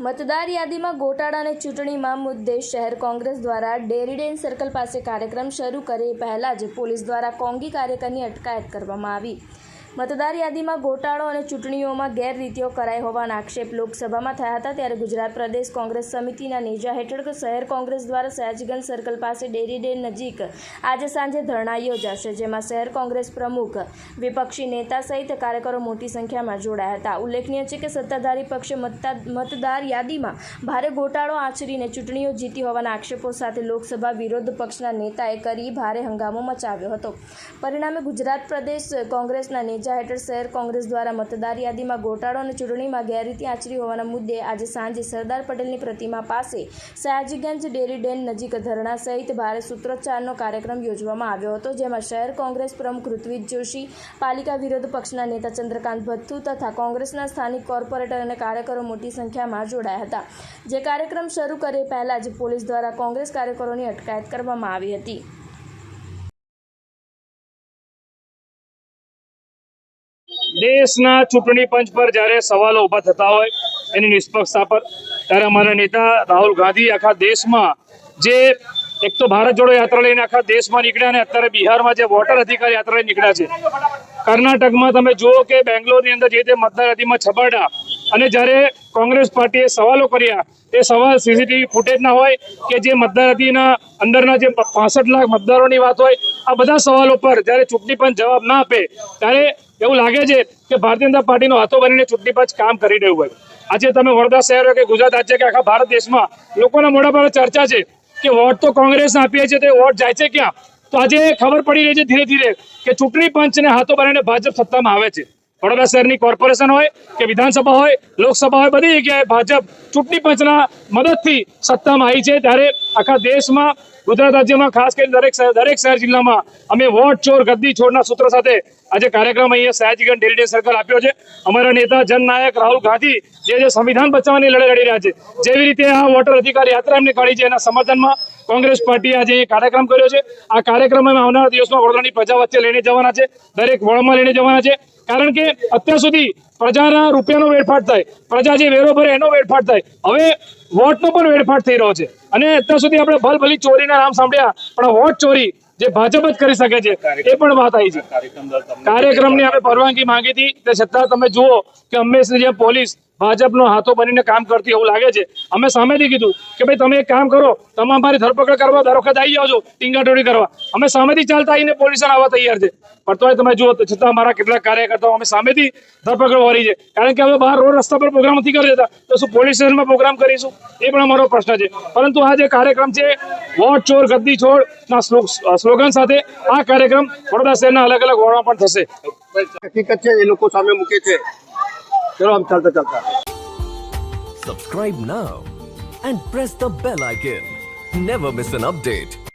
મતદાર યાદીમાં ગોટાળા અને ચૂંટણીમાં મુદ્દે શહેર કોંગ્રેસ દ્વારા ડેરીડેન સર્કલ પાસે કાર્યક્રમ શરૂ કરે પહેલા જ પોલીસ દ્વારા કોંગી કાર્યકરની અટકાયત કરવામાં આવી. મતદાર યાદીમાં ગોટાળો અને ચૂંટણીઓમાં ગેરરીતિઓ કરાઈ હોવાના આક્ષેપ લોકસભામાં થયા હતા ત્યારે ગુજરાત પ્રદેશ કોંગ્રેસ સમિતિના નેજા હેઠળ શહેર કોંગ્રેસ દ્વારા સયાજગંજ સર્કલ પાસે ડેરી ડે નજીક આજે સાંજે ધરણા યોજાશે, જેમાં શહેર કોંગ્રેસ પ્રમુખ, વિપક્ષી નેતા સહિત કાર્યકરો મોટી સંખ્યામાં જોડાયા હતા. ઉલ્લેખનીય છે કે સત્તાધારી પક્ષે મતદાર યાદીમાં ભારે ગોટાળો આચરીને ચૂંટણીઓ જીતી હોવાના આક્ષેપો સાથે લોકસભા વિરોધ પક્ષના નેતાએ કરી ભારે હંગામો મચાવ્યો હતો. પરિણામે ગુજરાત પ્રદેશ કોંગ્રેસના નેજા હેઠળ શહેર કોંગ્રેસ દ્વારા મતદાર યાદીમાં ગોટાળો અને ચૂંટણીમાં ગેરરીતિ આચરી હોવાના મુદ્દે આજે સાંજે સરદાર પટેલની પ્રતિમા પાસે સયાજીગંજ ડેરી ડેન નજીક ધરણા સહિત ભારે સૂત્રોચ્ચારનો કાર્યક્રમ યોજવામાં આવ્યો હતો, જેમાં શહેર કોંગ્રેસ પ્રમુખ ઋત્વિજ જોશી, પાલિકા વિરોધ પક્ષના નેતા ચંદ્રકાંત ભથ્થુ તથા કોંગ્રેસના સ્થાનિક કોર્પોરેટર અને કાર્યકરો મોટી સંખ્યામાં જોડાયા હતા. જે કાર્યક્રમ શરૂ કરે પહેલા જ પોલીસ દ્વારા કોંગ્રેસ કાર્યકરોની અટકાયત કરવામાં આવી હતી. દેશના ચૂંટણી પંચ પર જ્યારે સવાલો ઊભા થતા હોય એની નિષ્પક્ષતા પર, ત્યારે અમારા નેતા રાહુલ ગાંધી આખા દેશમાં જે એક તો ભારત જોડો યાત્રા લઈને આખા દેશમાં નીકળ્યા અને અત્યારે બિહારમાં જે વોટર અધિકાર યાત્રા લઈને નીકળ્યા છે. કર્ણાટકમાં તમે જુઓ કે બેંગ્લોરની અંદર જે તે મતદાર યાદીમાં છબાડા અને જ્યારે કોંગ્રેસ પાર્ટીએ સવાલો કર્યા એ સવાલ સીસીટીવી ફૂટેજના હોય કે જે મતદારતીના અંદરના જે પાસઠ લાખ મતદારોની વાત હોય, આ બધા સવાલો પર જ્યારે ચૂંટણી પંચ જવાબ ના આપે, ત્યારે એવું લાગે છે કે ભારતીય જનતા પાર્ટીનો હાથો બનીને ચૂંટણી પંચ કામ કરી રહ્યું હોય. આજે તમે વડોદરા શહેર કે ગુજરાત રાજ્ય કે આખા ભારત દેશમાં લોકોના મોઢા પર ચર્ચા છે કે વોટ તો કોંગ્રેસને આપીએ છીએ, તો વોટ જાય છે ક્યાં? તો આજે ખબર પડી રહી છે ધીરે ધીરે કે ચૂંટણી પંચને હાથો બનાવીને ભાજપ સત્તામાં આવે છે. વડોદરા શહેરની કોર્પોરેશન હોય કે વિધાનસભા હોય, લોકસભા હોય, બધી જગ્યાએ ભાજપ ચૂંટણી પંચના મદદથી સત્તામાં આવી છે. ત્યારે આખા દેશમાં, ગુજરાત રાજ્યમાં, ખાસ કરીને દરેક દરેક શહેર જિલ્લામાં અમે વોટ ચોર ગદ્દી છોડના સૂત્ર સાથે આજે કાર્યક્રમ અહીંયા સયાજીગંજ ડેલીડે સર્કલ આપ્યો છે. અમારા નેતા, જનનાયક રાહુલ ગાંધી જે જે સંવિધાન બચાવવાની લડાઈ લડી રહ્યા છે, જેવી રીતે આ વોટર અધિકાર યાત્રા એમને કાઢી છે. એના સમર્થનમાં કોંગ્રેસ પાર્ટીએ આજે કાર્યક્રમ કર્યો છે. આ કાર્યક્રમ અમે આવનારા દિવસમાં વડોદરાની પ્રજા વચ્ચે લઈને જવાના છે. દરેક વોર્ડમાં લઈને જવાના છે. કારણ કે અત્યાર સુધી પ્રજાના રૂપિયાનો વેડફાટ થાય, પ્રજા જે વેરો ભરે એનો વેડફાટ થાય. હવે વોટનો પણ વેડફાટ થઈ રહ્યો છે. અને અત્યાર સુધી આપણે ભલભલી ચોરીના નામ સાંભળ્યા, પણ વોટ ચોરી જે ભાજપ જ કરી શકે છે એ પણ વાત આવી છે. કાર્યક્રમની અમે પરવાનગી માંગી હતી. તે છતાં તમે જુઓ કે હંમેશની જેમ પોલીસ ભાજપનો હાથો બનીને કામ કરતી એવું લાગે છે. અમે સામેથી કીધું કે ભાઈ તમે એક કામ કરો તમે અમારી ધરપકડ કરવા દર વખત આવી જાઓ છો ટીંગાટોડી કરવા. અમે સામેથી ચાલતા આવીને પોલીસ આવવા તૈયાર છે. પણ તોય તમે જુઓ છતાં અમારા કેટલાક કાર્યકર્તાઓ અમે સામેથી ધરપકડ વાળી છે. કારણ કે હવે બહાર રોડ રસ્તા પર પ્રોગ્રામ નથી કરી દેતા. તો શું પોલીસ સ્ટેશનમાં પ્રોગ્રામ કરીશું? એ પણ અમારો પ્રશ્ન છે. પરંતુ આ જે કાર્યક્રમ છે વોટ ચોર ગદ્દી છોડ ના સ્લોગન સાથે આ કાર્યક્રમ વડોદરા શહેરના અલગ અલગ વોર્ડમાં પણ થશે હકીકત છે એ લોકો સામે મૂકે છે ચલો આમ ચાલતા ચાલતા Subscribe now and press the bell icon. Never miss an update.